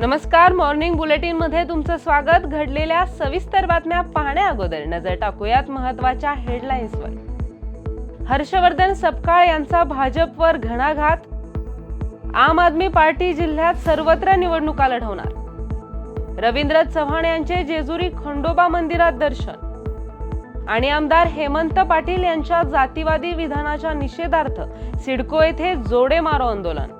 नमस्कार मॉर्निंग बुलेटिनमध्ये तुमचं स्वागत. घडलेल्या सविस्तर बातम्या पाहण्या अगोदर नजर टाकूयात महत्त्वाच्या हेडलाईन्सवर हर्षवर्धन सपकाळ यांचा भाजपवर घणाघात. आम आदमी पार्टी जिल्ह्यात सर्वत्र निवडणुका लढवणार. रवींद्र चव्हाण यांचे जेजुरी खंडोबा मंदिरात दर्शन. आणि आमदार हेमंत पाटील यांच्या जातीवादी विधानाच्या निषेधार्थ सिडको येथे जोडे मारो आंदोलन.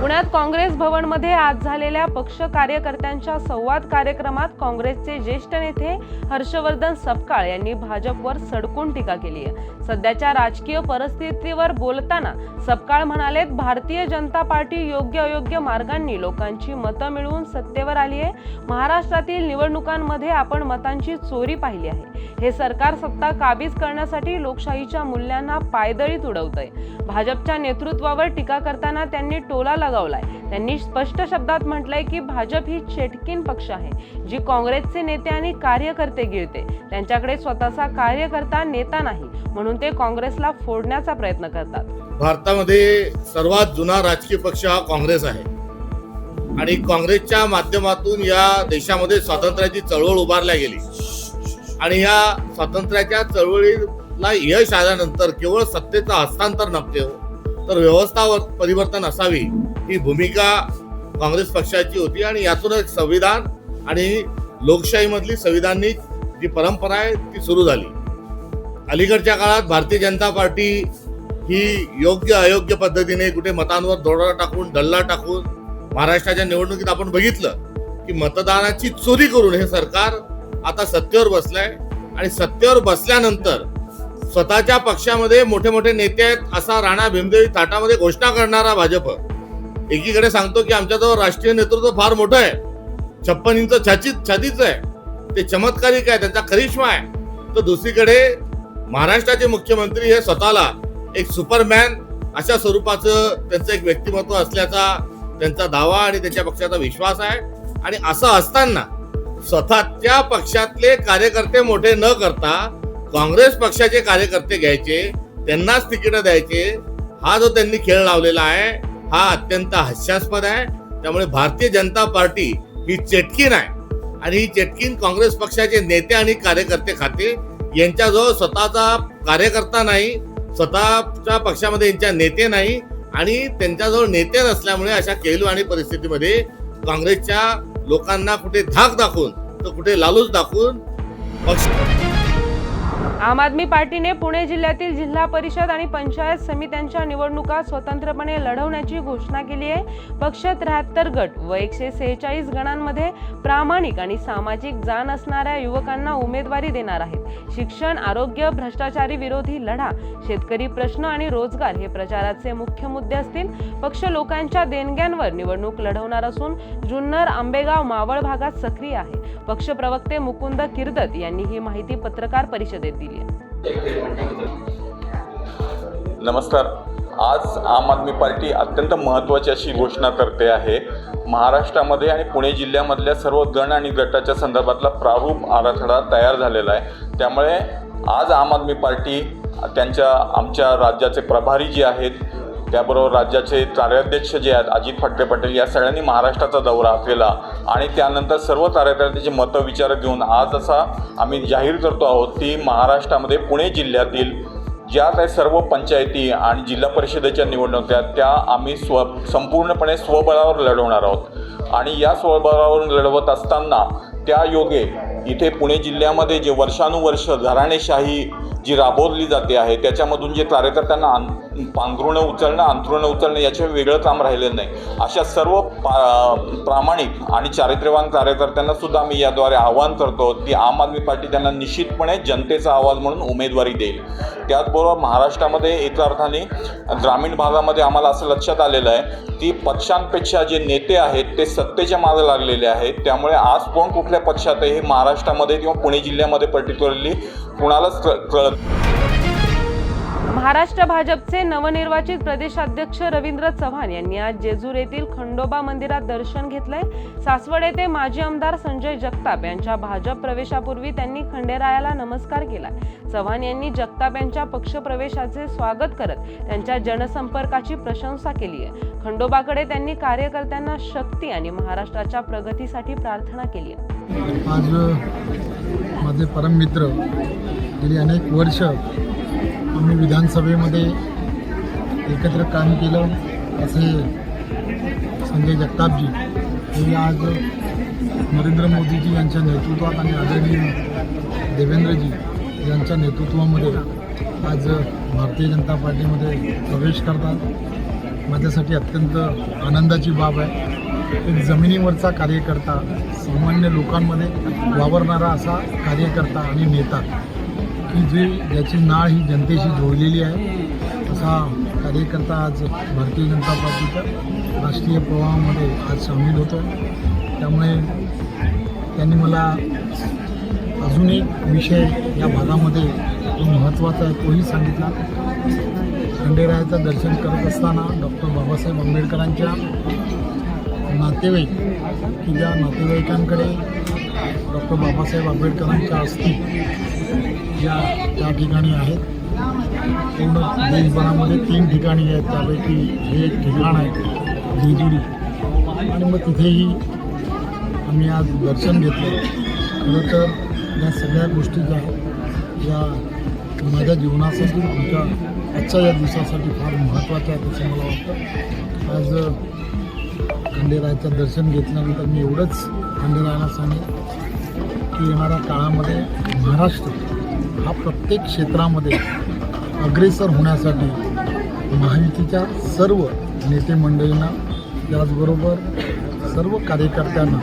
पुण्यात काँग्रेस भवनमध्ये आज झालेल्या पक्ष कार्यकर्त्यांच्या संवाद कार्यक्रमात काँग्रेसचे ज्येष्ठ नेते हर्षवर्धन सपकाळ यांनी भाजपवर सडकून टीका केली आहे. सध्याच्या राजकीय परिस्थितीवर बोलताना सपकाळ म्हणालेत भारतीय जनता पार्टी योग्य अयोग्य मार्गांनी लोकांची मतं मिळवून सत्तेवर आली आहे. महाराष्ट्रातील निवडणुकांमध्ये आपण मतांची चोरी पाहिली आहे. हे सरकार सत्ता काबीज करण्यासाठी लोकशाहीच्या मूल्यांना पायदळीत उडवतंय भाजपच्या नेतृत्वावर टीका करताना त्यांनी टोला लगावलाय त्यांनी स्पष्ट शब्दात म्हटलंय की भाजप ही चेटकीन पक्ष आहे जी काँग्रेसचे नेते आणि कार्यकर्ते गिळते. त्यांच्याकडे स्वतःचा कार्यकर्ता नेता नाही म्हणून ते काँग्रेसला फोडण्याचा प्रयत्न करतात. भारतामध्ये सर्वात जुना राजकीय पक्ष हा काँग्रेस आहे. आणि काँग्रेसच्या माध्यमातून या देशामध्ये स्वातंत्र्याची चळवळ उभारल्या गेली. आणि या स्वातंत्र्याच्या चळवळीला यश आल्यानंतर केवळ सत्तेचं हस्तांतर नव्हते तर व्यवस्था परिवर्तन असावी ही भूमिका काँग्रेस पक्षाची होती आणि यातूनच एक संविधान आणि लोकशाहीमधली संविधानिक जी परंपरा आहे ती सुरू झाली. अलीकडच्या काळात भारतीय जनता पार्टी ही योग्य अयोग्य पद्धतीने कुठे मतांवर दोडा टाकून डल्ला टाकून महाराष्ट्राच्या निवडणुकीत आपण बघितलं की मतदानाची चोरी करून हे सरकार आता सत्तेवर बसलंय आणि सत्तेवर बसल्यानंतर स्वतःच्या पक्षामध्ये मोठे मोठे नेते आहेत असा राणा भीमदेवी थाटामध्ये घोषणा करणारा भाजप. एकीकडे सांगतो की आमच्याजवळ राष्ट्रीय नेतृत्व फार मोठं आहे. छप्पन इंच छातीच छातीच आहे. ते चमत्कारिक आहे त्यांचा करिश्मा आहे. तर दुसरीकडे महाराष्ट्राचे मुख्यमंत्री हे स्वतःला एक सुपरमॅन अशा स्वरूपाचं त्यांचं एक व्यक्तिमत्व असल्याचा त्यांचा दावा आणि त्यांच्या पक्षाचा विश्वास आहे. आणि असं असताना स्वतःच्या पक्षातले कार्यकर्ते मोठे न करता काँग्रेस पक्षाचे कार्यकर्ते घ्यायचे त्यांनाच तिकीट द्यायचे. हा जो त्यांनी खेळ लावलेला आहे हा अत्यंत हास्यास्पद आहे. त्यामुळे भारतीय जनता पार्टी ही चेटकीन आहे. आणि ही चेटकीन काँग्रेस पक्षाचे नेते आणि कार्यकर्ते खाते. यांच्याजवळ स्वतःचा कार्यकर्ता नाही स्वतःच्या पक्षामध्ये यांच्या नेते नाही आणि त्यांच्याजवळ नेते नसल्यामुळे अशा केलू आणि परिस्थितीमध्ये काँग्रेसच्या लोकांना कुठे धाक दाखवून तर कुठे लालूच दाखवून पक्ष आम आदमी पार्टीने पुणे जिल्ह्यातील जिल्हा परिषद आणि पंचायत समित्यांच्या निवडणुका स्वतंत्रपणे लढवण्याची घोषणा केली आहे. पक्ष त्र्याहत्तर गट व एकशे सेहेचाळीस गणांमध्ये प्रामाणिक आणि सामाजिक जाण असणाऱ्या युवकांना उमेदवारी देणार आहेत. शिक्षण आरोग्य भ्रष्टाचारी विरोधी लढा शेतकरी प्रश्न आणि रोजगार हे प्रचाराचे मुख्य मुद्दे असतील. पक्ष लोकांच्या देणग्यांवर निवडणूक लढवणार असून जुन्नर आंबेगाव मावळ भागात सक्रिय आहे. पक्ष प्रवक्ते मुकुंद किर्दत यांनी ही माहिती पत्रकार परिषदेत दिली. आहे. नमस्कार. आज आम आदमी पार्टी अत्यंत महत्त्वाची अशी घोषणा करते आहे. महाराष्ट्रामध्ये आणि पुणे जिल्ह्यामधल्या सर्व गण आणि गटाच्या संदर्भातला प्रारूप आराखडा तयार झालेला आहे. त्यामुळे आज आम आदमी पार्टी त्यांच्या आमच्या राज्याचे प्रभारी जे आहेत त्याबरोबर राज्याचे कार्याध्यक्ष जे आहेत अजित ठाकरे पटेल या सगळ्यांनी महाराष्ट्राचा दौरा केला. आणि त्यानंतर सर्व कार्यकर्त्यांची मतं विचार घेऊन आज असा आम्ही जाहीर करतो आहोत की महाराष्ट्रामध्ये पुणे जिल्ह्यातील ज्या काही सर्व पंचायती आणि जिल्हा परिषदेच्या निवडणुका त्या आम्ही स्व संपूर्णपणे स्वबळावर लढवणार आहोत. आणि या स्वबळावर लढवत असताना त्या योगे इथे पुणे जिल्ह्यामध्ये जे वर्षानुवर्ष घराणेशाही जी राबवली जाते आहे त्याच्यामधून जे कार्यकर्त्यांना आं पांघरुणं उचलणं अंथरुणं उचलणं याचे वेगळं काम राहिलेलं नाही. अशा सर्व पा प्रामाणिक आणि चारित्र्यवान कार्यकर्त्यांना सुद्धा मी याद्वारे आवाहन करतो की आम आदमी पार्टी त्यांना निश्चितपणे जनतेचा आवाज म्हणून उमेदवारी देईल. त्याचबरोबर महाराष्ट्रामध्ये एका अर्थाने ग्रामीण भागामध्ये आम्हाला असं लक्षात आलेलं आहे की पक्षांपेक्षा जे नेते आहेत ते सत्तेच्या मागे लागलेले आहेत. त्यामुळे आज कोण कुठल्या पक्षात आहे हे महाराष्ट्रामध्ये किंवा पुणे जिल्ह्यामध्ये पर्टिक्युलरली कुणालाच कळत महाराष्ट्र भाजपचे नवनिर्वाचित प्रदेशाध्यक्ष रवींद्र चव्हाण यांनी आज जेजूर येथील खंडोबा मंदिरात दर्शन घेतलंय. सासवड येथे माजी आमदार संजय जगताप यांच्या भाजप प्रवेशापूर्वी त्यांनी खंडेरायाला नमस्कार केलाय. चव्हाण यांनी जगताप यांच्या पक्षप्रवेशाचे स्वागत करत त्यांच्या जनसंपर्काची प्रशंसा केली आहे. खंडोबाकडे त्यांनी कार्यकर्त्यांना शक्ती आणि महाराष्ट्राच्या प्रगतीसाठी प्रार्थना केली आहे. माझे परममित्र गेली अनेक वर्ष आम्ही विधानसभेमध्ये एकत्र काम केलं. असे संजय जगतापजी हे आज नरेंद्र मोदीजी यांच्या नेतृत्वात आणि आदरणीय देवेंद्रजी यांच्या नेतृत्वामध्ये आज भारतीय जनता पार्टीमध्ये प्रवेश करतात. माझ्यासाठी अत्यंत आनंदाची बाब आहे. एक जमिनीवरचा कार्यकर्ता सामान्य लोकांमध्ये वावरणारा असा कार्यकर्ता आणि नेता. की जे ज्याची नाळ ही जनतेशी जोडलेली आहे असा कार्यकर्ता आज भारतीय जनता पार्टीच्या राष्ट्रीय प्रवाहामध्ये आज सामील होतो त्यामुळे त्यांनी मला अजून एक विषय या भागामध्ये जो महत्त्वाचा आहे तोही सांगितला. खंडेरायाचं दर्शन करत असताना डॉक्टर बाबासाहेब आंबेडकरांच्या नातेवाईक की ज्या नातेवाईकांकडे डॉक्टर बाबासाहेब आंबेडकरांच्या असतील ज्या त्या ठिकाणी आहेत. पूर्ण देशभरामध्ये तीन ठिकाणी आहेत. त्यापैकी हे एक ठिकाण आहे जेजुरी. आणि मग तिथेही आम्ही आज दर्शन घेतलं. खरं तर या सगळ्या गोष्टी ज्या या माझ्या जीवनासाठी आमच्या आजच्या या दिवसासाठी फार महत्त्वाच्या आहेत असं मला वाटतं. आज खंडेरायाचं दर्शन घेतल्यानंतर मी एवढंच खंडेरायाला सांगेन की येणाऱ्या काळामध्ये महाराष्ट्र हा प्रत्येक क्षेत्रामध्ये अग्रेसर होण्यासाठी महायुतीच्या सर्व नेते मंडळींना त्याचबरोबर सर्व कार्यकर्त्यांना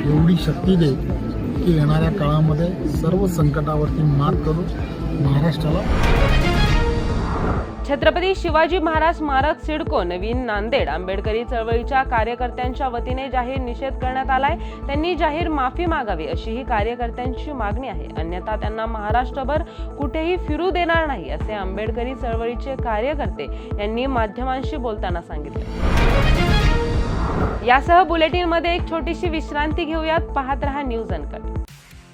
एवढी शक्ती दे की येणाऱ्या काळामध्ये सर्व संकटावरती मात करून महाराष्ट्राला छत्रपती शिवाजी महाराज स्मारक सिडको नवीन नांदेड आंबेडकरी चळवळीच्या कार्यकर्त्यांच्या वतीने जाहीर निषेध करण्यात आलाय. त्यांनी जाहीर माफी मागावी अशी ही कार्यकर्त्यांची मागणी आहे. अन्यथा त्यांना महाराष्ट्रभर कुठेही फिरू देणार नाही असे आंबेडकरी चळवळीचे कार्यकर्ते यांनी माध्यमांशी बोलताना सांगितले. यासह बुलेटिनमध्ये एक छोटीशी विश्रांती घेऊयात. पाहत रहा न्यूज अनकट.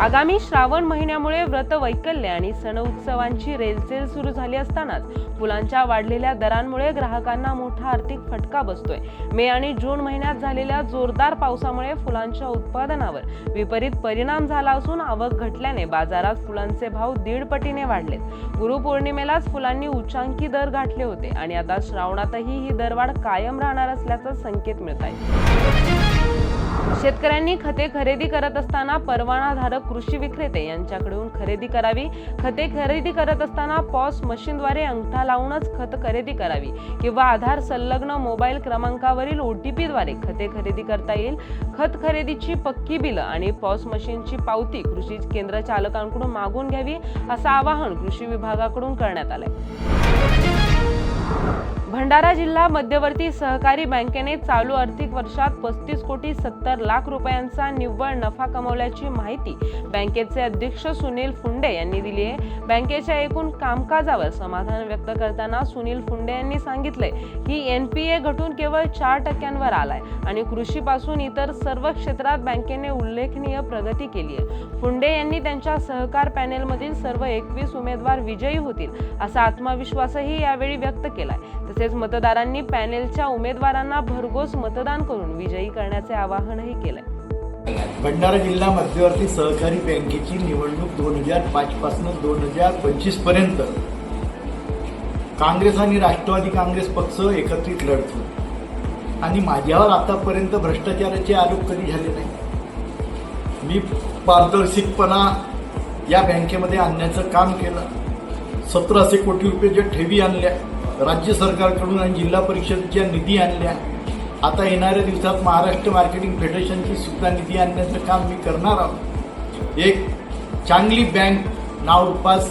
आगामी श्रावण महिन्यामुळे व्रत वैकल्य आणि सण उत्सवांची रेलचेल सुरू झाली असतानाच फुलांच्या वाढलेल्या दरांमुळे ग्राहकांना मोठा आर्थिक फटका बसतोय. मे आणि जून महिन्यात झालेल्या जोरदार पावसामुळे फुलांच्या उत्पादनावर विपरीत परिणाम झाला असून आवक घटल्याने बाजारात फुलांचे भाव दीड पटीने वाढलेत. गुरुपौर्णिमेलाच फुलांनी उच्चांकी दर गाठले होते आणि आता श्रावणातही ही दरवाढ कायम राहणार असल्याचा संकेत मिळत आहे. शेतकऱ्यांनी खते खरेदी करत असताना परवानाधारक कृषी विक्रेते यांच्याकडून खरेदी करावी. खते खरेदी करत असताना पॉस मशीनद्वारे अंगठा लावूनच खत खरेदी करावी किंवा आधार संलग्न मोबाईल क्रमांकावरील ओ टी पीद्वारे खते खरेदी करता येईल. खत खरेदीची पक्की बिलं आणि पॉस मशीनची पावती कृषी केंद्र चालकांकडून मागून घ्यावी असं आवाहन कृषी विभागाकडून करण्यात आलंय. भंडारा जिल्हा मध्यवर्ती सहकारी बँकेने चालू आर्थिक वर्षात पस्तीस कोटी सत्तर लाख रुपयांचा निव्वळ नफा कमवल्याची माहिती बँकेचे अध्यक्ष सुनील फुंडे यांनी दिली आहे. बँकेच्या एकूण कामकाजावर समाधान व्यक्त करताना सुनील फुंडे यांनी सांगितले की एन पी ए घटून केवळ चार टक्क्यांवर आलाय आणि कृषीपासून इतर सर्व क्षेत्रात बँकेने उल्लेखनीय प्रगती केली आहे. फुंडे यांनी त्यांच्या सहकार पॅनेलमधील सर्व एकवीस उमेदवार विजयी होतील असा आत्मविश्वासही यावेळी व्यक्त केलाय. तसेच मतदारांनी पॅनेलच्या उमेदवारांना भरघोस मतदान करून विजयी करण्याचे आवाहनही केलंय. भंडारा जिल्हा मध्यवर्ती सहकारी बँकेची निवडणूक दोन हजार पाच पासून दोन हजार पंचवीसपर्यंत. काँग्रेस आणि राष्ट्रवादी काँग्रेस पक्ष एकत्रित लढतो आणि माझ्यावर आतापर्यंत भ्रष्टाचाराचे आरोप कधी झाले नाही मी पारदर्शकपणा या बँकेमध्ये आणण्याचं काम केलं. सतराशे कोटी रुपये ज्या ठेवी आणल्या राज्य सरकारकडून आणि जिल्हा परिषदेच्या निधी आणल्या. आता येणाऱ्या दिवसात महाराष्ट्र मार्केटिंग फेडरेशनची सुद्धा निधी आणण्याचं काम मी करणार आहोत. एक चांगली बँक नावपास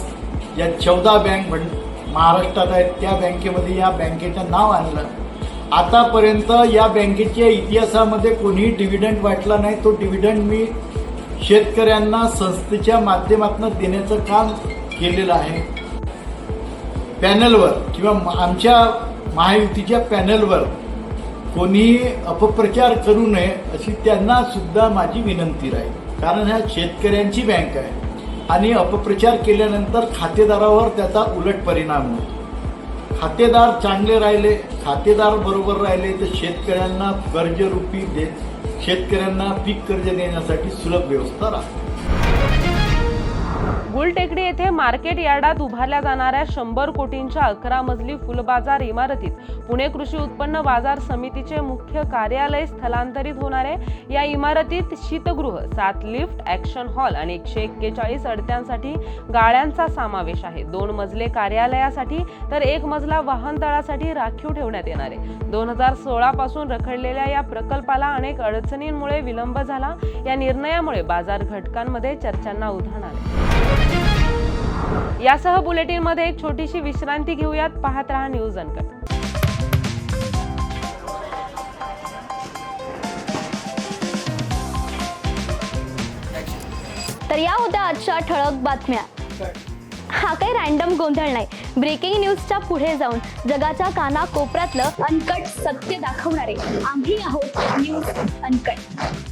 या चौदा बँक म्हण महाराष्ट्रात आहेत त्या बँकेमध्ये या बँकेचं नाव आणलं. आतापर्यंत या बँकेच्या इतिहासामध्ये कोणीही डिव्हिडंड वाटला नाही. तो डिव्हिडंड मी शेतकऱ्यांना संस्थेच्या माध्यमातून देण्याचं काम केलेलं आहे. पॅनलवर किंवा म- आमच्या महायुतीच्या पॅनलवर कोणी अपप्रचार करू नये अशी त्यांना सुद्धा माझी विनंती राहील. कारण ह्या शेतकऱ्यांची बँक आहे आणि अपप्रचार केल्यानंतर खातेदारावर त्याचा उलट परिणाम होतो. खातेदार चांगले राहिले खातेदार बरोबर राहिले तर शेतकऱ्यांना कर्जरूपी दे शेतकऱ्यांना पीक कर्ज देण्यासाठी सुलभ व्यवस्था राहते. गुलटेकडी येथे मार्केट यार्डात उभारल्या जाणाऱ्या शंभर कोटींच्या अकरा मजली फुलबाजार इमारतीत पुणे कृषी उत्पन्न बाजार समितीचे मुख्य कार्यालय स्थलांतरित होणार आहे. या इमारतीत शीतगृह सात लिफ्ट ॲक्शन हॉल आणि एकशे एक्केचाळीस अडत्यांसाठी गाळ्यांचा समावेश आहे. दोन मजले कार्यालयासाठी तर एक मजला वाहनतळासाठी राखीव ठेवण्यात येणार आहे. दोन हजार सोळा पासून रखडलेल्या या प्रकल्पाला अनेक अडचणींमुळे विलंब झाला. या निर्णयामुळे बाजार घटकांमध्ये चर्चांना उधाण आले. यासह बुलेटिनमध्ये एक छोटीशी विश्रांती घेऊयात. पाहत रहा न्यूज अनकट. तर या होत्या आजच्या ठळक बातम्या. हा काही रॅन्डम गोंधळ नाही. ब्रेकिंग न्यूजच्या पुढे जाऊन जगाच्या काना कोपऱ्यातलं अनकट सत्य दाखवणारे आम्ही आहोत news uncut.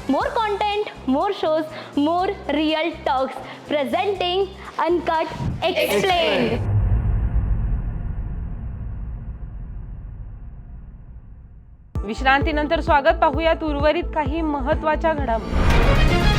More content more shows more real talks presenting uncut explain विश्रांतीनंतर स्वागत पाहूयात उर्वरित काही महत्त्वाच्या घडामोडी.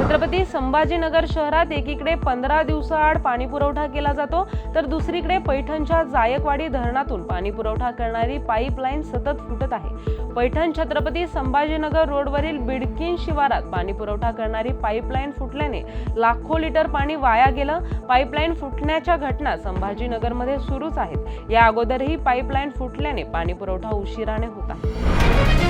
छत्रपती संभाजीनगर शहरात एकीकडे पंधरा दिवसाआड पाणी पुरवठा केला जातो तर दुसरीकडे पैठणच्या जायकवाडी धरणातून पाणी पुरवठा करणारी पाईपलाईन सतत फुटत आहे. पैठण छत्रपती संभाजीनगर रोडवरील बिडकीन शिवारात पाणी पुरवठा करणारी पाईपलाईन फुटल्याने लाखो लिटर पाणी वाया गेलं. पाईपलाईन फुटण्याच्या घटना संभाजीनगरमध्ये सुरूच आहेत. या अगोदरही पाईपलाईन फुटल्याने पाणी पुरवठा उशिराने होता.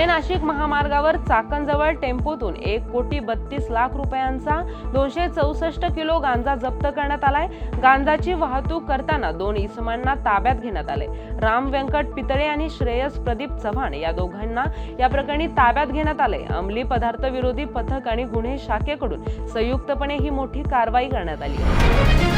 पुणे नाशिक महामार्गावर चाकणजवळ टेम्पोतून एक कोटी बत्तीस लाख रुपयांचा दोनशे चौसष्ट किलो गांजा जप्त करण्यात आलाय. गांजाची वाहतूक करताना दोन इसमांना ताब्यात घेण्यात आले. राम व्यंकट पितळे आणि श्रेयस प्रदीप चव्हाण या दोघांना या प्रकरणी ताब्यात घेण्यात आले. अंमली पदार्थ विरोधी पथक आणि गुन्हे शाखेकडून संयुक्तपणे ही मोठी कारवाई करण्यात आली.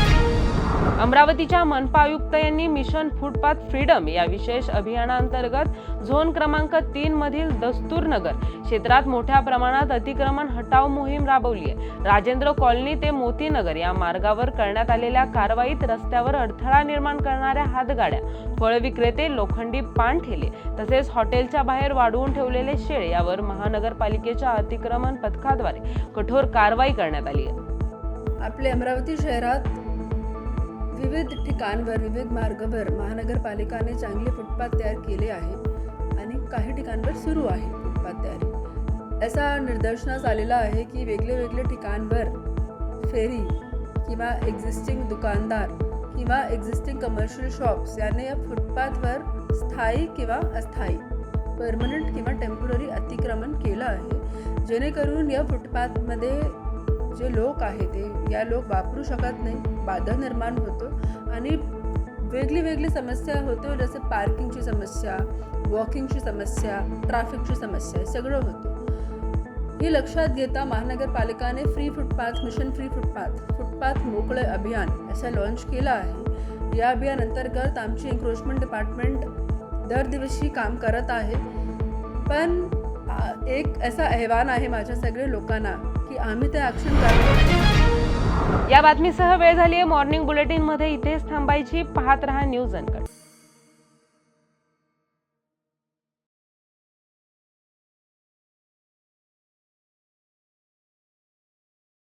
अमरावतीच्या मनपा आयुक्त यांनी मिशन फुटपाथ फ्रीडम या विशेष अभियानांतर्गत झोन क्रमांक तीन मधील दस्तूरनगर क्षेत्रात मोठ्या प्रमाणात अतिक्रमण हटाव मोहीम राबवली आहे. राजेंद्र कॉलनी ते मोतीनगर या मार्गावर करण्यात आलेल्या कारवाईत रस्त्यावर अडथळा निर्माण करणाऱ्या हातगाड्या फळ विक्रेते लोखंडी पान ठेले तसेच हॉटेलच्या बाहेर वाढवून ठेवलेले शेळ यावर महानगरपालिकेच्या अतिक्रमण पथकाद्वारे कठोर कारवाई करण्यात आली आहे. आपले अमरावती शहरात विविध ठिकाणवर विविध मार्गावर महानगरपालिकाने चांगले फुटपाथ तयार केले आहे आणि काही ठिकाणवर सुरू आहे फुटपाथ तयारी. असा निदर्शनास आलेला आहे की वेगळे वेगळे ठिकाणवर फेरी किंवा एक्झिस्टिंग दुकानदार किंवा एक्झिस्टिंग कमर्शियल शॉप्स याने या फुटपाथवर स्थायी किंवा अस्थायी परमनंट किंवा टेंपररी अतिक्रमण केलं आहे. जेणेकरून या फुटपाथमध्ये जे लोक आहे ते या लोक वापरू शकत नाही. बाधा निर्माण होतो. आणि वेगळी वेगळी समस्या होतो. जसं पार्किंगची समस्या वॉकिंगची समस्या ट्रॅफिकची समस्या हे सगळं होतं. हे लक्षात घेता महानगरपालिकाने free footpath mission free footpath footpath मोकळे अभियान असं लॉन्च केलं आहे. या अभियान अंतर्गत आमची एन्क्रोचमेंट डिपार्टमेंट दर दिवशी काम करत आहे. पण एक असा अहवान आहे माझ्या सगळे लोकांना की आम्ही ते ॲक्शन करतो या बातमीसह वेळ झाली आहे मॉर्निंग बुलेटिनमध्ये इथेच थांबायची. पाहत रहा न्यूज अनकट